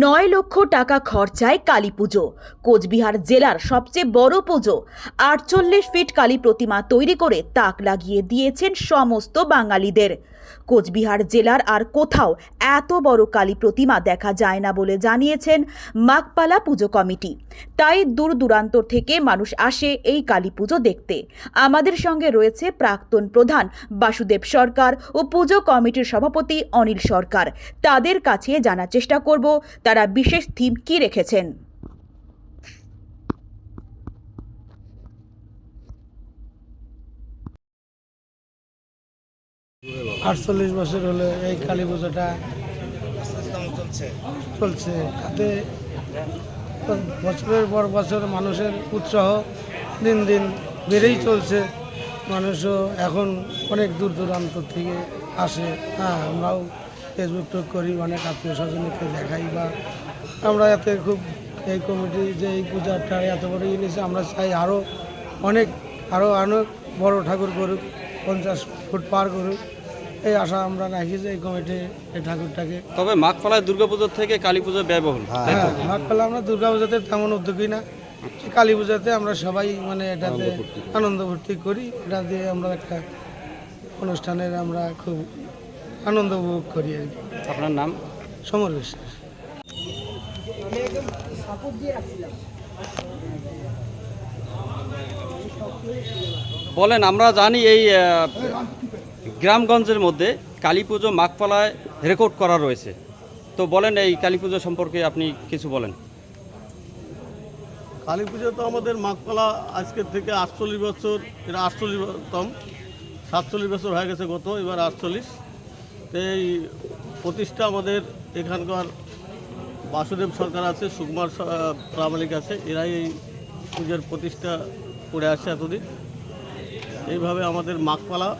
নয় লক্ষ টাকা খরচায় কালী পুজো। কোচবিহার জেলার সবচেয়ে বড় পুজো। আটচল্লিশ ফিট কালী প্রতিমা তৈরি করে তাক লাগিয়ে দিয়েছেন সমস্ত বাঙালিদের। কোচবিহার জেলার আর কোথাও এত বড় কালী প্রতিমা দেখা যায় না বলে জানিয়েছেন মাকপালা পুজো কমিটি। তাই দূর দূরান্ত থেকে মানুষ আসে এই কালী পুজো দেখতে। আমাদের সঙ্গে রয়েছে প্রাক্তন প্রধান বাসুদেব সরকার ও পুজো কমিটির সভাপতি অনিল সরকার। তাদের কাছে জানার চেষ্টা করব তারা বিশেষ থিম কি রেখেছেন? আটচল্লিশ বছর হলো এই কালী পুজোটা চলছে। তাতে বছরের পর বছর মানুষের উৎসাহ দিন দিন বেড়েই চলছে। মানুষও এখন অনেক দূর দূরান্ত থেকে আসে। হ্যাঁ আমরাও ফেসবুক টুক করি অনেক আত্মীয় স্বজনকে দেখাই বা আমরা এতে খুব এই কমিটি যে এই পূজাটা এত বড় জিনিস আমরা চাই আরও অনেক আরও অনেক বড় ঠাকুর করুক পঞ্চাশ ফুট পার করুক। এই আশা আমরা রাখি যে এই কমিটি এই ঠাকুরটাকে তবে মাঘপালায় দুর্গাপুজোর থেকে কালী পুজো ব্যয়বহুল তো? হ্যাঁ ভাগ আমরা দুর্গা পূজাতে তেমন উদ্যোগী না। কালী পূজাতে আমরা সবাই মানে এটাতে আনন্দ ভর্তি করি। এটা দিয়ে আমরা একটা অনুষ্ঠানের আমরা খুব আনন্দ উপভোগ করি আর কি। আপনার নাম? সমর বিশ্বাস। বলেন আমরা জানি এই গ্রামগঞ্জের মধ্যে কালী পুজো মাঘপালায় রেকর্ড করা রয়েছে। তো বলেন এই কালী পুজো সম্পর্কে আপনি কিছু বলেন। কালী পুজো তো আমাদের মাঘপালা আজকের থেকে আটচল্লিশ বছর এটা আটচল্লিশতম সাতচল্লিশ বছর হয়ে গেছে গত এবার আটচল্লিশ। এই প্রতিষ্ঠা আমাদের এখানকার বাসুদেব সরকার আছে, সুকুমার প্রামাণিক আছে, এরাই এই পুজোর প্রতিষ্ঠা করে আসছে এতদিন। এইভাবে আমাদের মাকপালা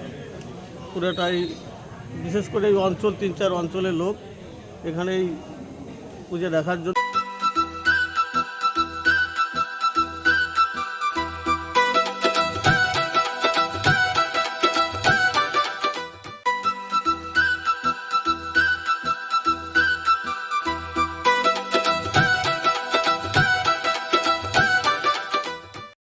পুরোটাই, বিশেষ করে এই অঞ্চল, তিন চার অঞ্চলের লোক এখানেই পুজো দেখার জন্য